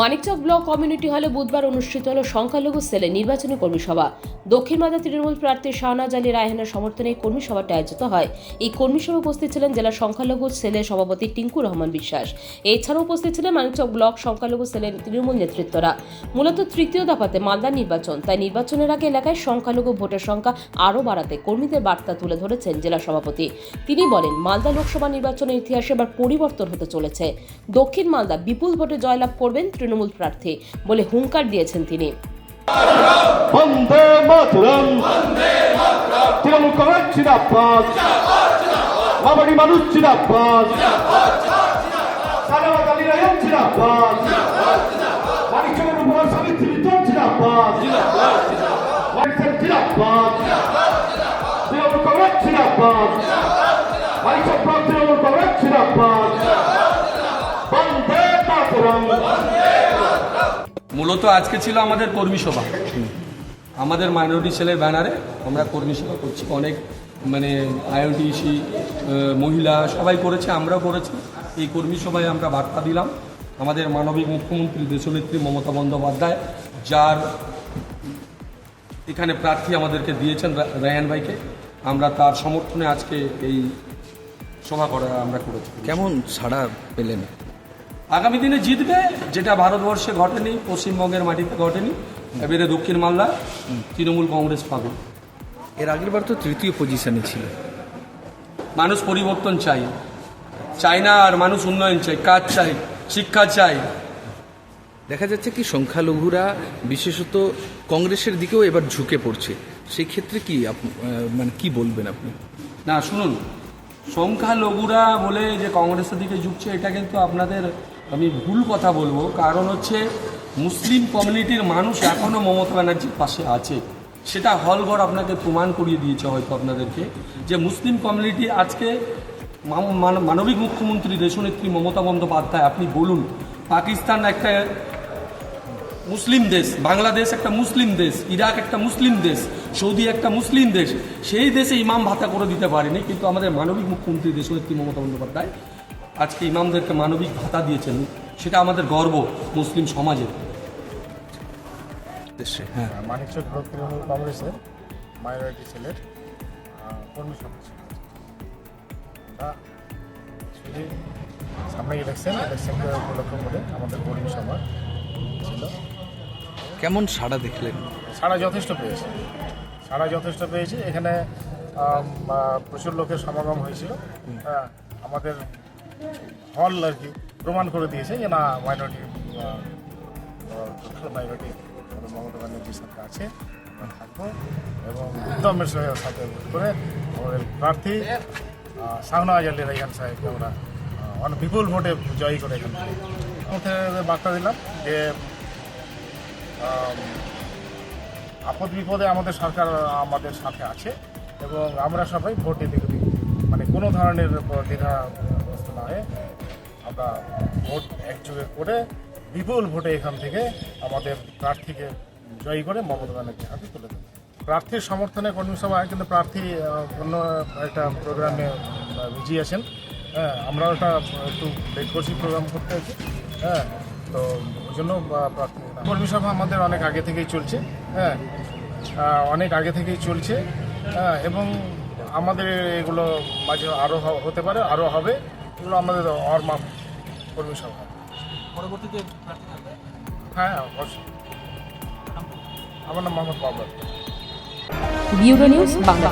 Manikchak block community হলে বুধবার অনুষ্ঠিত হল সংখ্যালঘু সেলে নির্বাচনী কর্মী সভা। দক্ষিণ মাদা তৃণমূল প্রার্থী শাহনাজ আলী রায়হানের সমর্থনে এই কর্মী সভাটি আয়োজিত হয়। এই কর্মী সভা উপস্থিত ছিলেন জেলা সংখ্যালঘু সেলের সভাপতি টিঙ্কু রহমান বিশ্বাস। এছাড়াও উপস্থিত ছিলেন মানিকচক ব্লক সংখ্যালঘু সেলের তৃণমূল নেতৃত্বরা। মূলত তৃতীয় দফাতে মালদা নির্বাচন, তাই নির্বাচনের আগে এলাকায় সংখ্যালঘু ভোটের সংখ্যা আরও বাড়াতে কর্মীদের বার্তা তুলে ধরেছেন জেলা সভাপতি। তিনি বলেন, মালদা লোকসভা নির্বাচনের ইতিহাসে এবার পরিবর্তন হতে চলেছে। দক্ষিণ মালদা বিপুল ভোটে জয়লাভ করবেন তৃণমূল প্রার্থী বলে হুঙ্কার দিয়েছেন তিনি। তৃণমূল কংগ্রেস মূলত আজকে ছিল আমাদের কর্মী সভা। আমাদের মাইনরিটি সেলের ব্যানারে আমরা কর্মী সভা করছি। অনেক মানে আইওটিসি মহিলা সবাই করেছে, আমরাও করেছি। এই কর্মী সভায় আমরা বার্তা দিলাম। আমাদের মানবিক মুখ্যমন্ত্রী দেশনেত্রী মমতা বন্দ্যোপাধ্যায়, যার এখানে প্রার্থী আমাদেরকে দিয়েছেন রায়ান ভাইকে। আমরা তার সমর্থনে আজকে এই সভা করা আমরা করেছি। কেমন ছাড়া পেলেন? আগামী দিনে জিতবে যেটা ভারতবর্ষে ঘটেনি পশ্চিমবঙ্গের মাটিতে ঘটেনি এবারে দক্ষিণ মালদা তৃণমূল কংগ্রেস পাবে। এর আগের বার তো তৃতীয় পজিশনে ছিল। মানুষ পরিবর্তন চাই। চাই না আর মানুষ উন্নয়ন চাই কাজ চাই শিক্ষা চাই। দেখা যাচ্ছে কি সংখ্যালঘুরা বিশেষত কংগ্রেসের দিকেও এবার ঝুঁকে পড়ছে। সেই ক্ষেত্রে কি মানে কি বলবেন আপনি? না শুনুন সংখ্যালঘুরা বলে যে কংগ্রেসের দিকে ঝুঁকছে এটা কিন্তু আপনাদের আমি ভুল কথা বলব, কারণ হচ্ছে মুসলিম কমিউনিটির মানুষ এখনও মমতা ব্যানার্জির পাশে আছে। সেটা হলঘর আপনাকে প্রমাণ করিয়ে দিয়েছে হয়তো আপনাদেরকে, যে মুসলিম কমিউনিটি আজকে মানবিক মুখ্যমন্ত্রী দেশনেত্রী মমতা বন্দ্যোপাধ্যায়, আপনি বলুন, পাকিস্তান একটা মুসলিম দেশ, বাংলাদেশ একটা মুসলিম দেশ, ইরাক একটা মুসলিম দেশ, সৌদি একটা মুসলিম দেশ, সেই দেশে ইমাম ভাতা করে দিতে পারেনি, কিন্তু আমাদের মানবিক মুখ্যমন্ত্রী দেশনেত্রী মমতা বন্দ্যোপাধ্যায় আজকে ইমামদেরকে মানবিক ভাতা দিয়েছেন সেটা আমাদের গর্ব মুসলিম সমাজের। দেশে হ্যাঁ। মানিকচক ব্লক তৃণমূল কংগ্রেসের মাইনরিটি সেলের কর্মী সভা ছিল। সামনে ইলেকশন ইলেকশনকে উপলক্ষ করে আমাদের কর্মী সভা ছিল। কেমন সাড়া দেখলেন? সাড়া যথেষ্ট পেয়েছে। সাড়া যথেষ্ট পেয়েছে। এখানে প্রচুর লোকের সমাগম হয়েছিল। হ্যাঁ, আমাদের হল আর কি, প্রমাণ করে দিয়েছে যে না মাইনরিটি মাইনরিটি মমতা ব্যানার্জির সাথে আছে থাকব এবং সঙ্গে- সাথে করে আমাদের প্রার্থী শাহনওয়াজ আলী রাইহান সাহেবকে আমরা অনেক বিপুল ভোটে জয়ী করে এখানে মধ্যে বার্তা দিলাম যে আপদ বিপদে আমাদের সরকার আমাদের সাথে আছে এবং আমরা সবাই ভোট দিতে মানে কোনো ধরনের দ্বিধাগ্রস্ত না হয়ে আমরা ভোট একযোগে করে বিপুল ভোটে এখান থেকে আমাদের প্রার্থীকে জয়ী করে মমতা ব্যানার্জির হাতে তুলে দেবো। প্রার্থীর সমর্থনে কর্মী হয়, কিন্তু প্রার্থী অন্য একটা প্রোগ্রামে বিজি আছেন। হ্যাঁ আমরাও একটা একটু লেট করছি প্রোগ্রাম করতে হয়েছে হ্যাঁ তো ওই জন্য প্রার্থী কর্মী সভা আমাদের অনেক আগে থেকেই চলছে। হ্যাঁ অনেক আগে থেকেই চলছে। হ্যাঁ এবং আমাদের এগুলো মাঝে আরও হতে পারে আরও হবে। এগুলো আমাদের অরমা কর্মী সভা পরবর্তীতে হ্যাঁ অবশ্যই। আমার নাম Mohammad Babur. Bureau news Bangla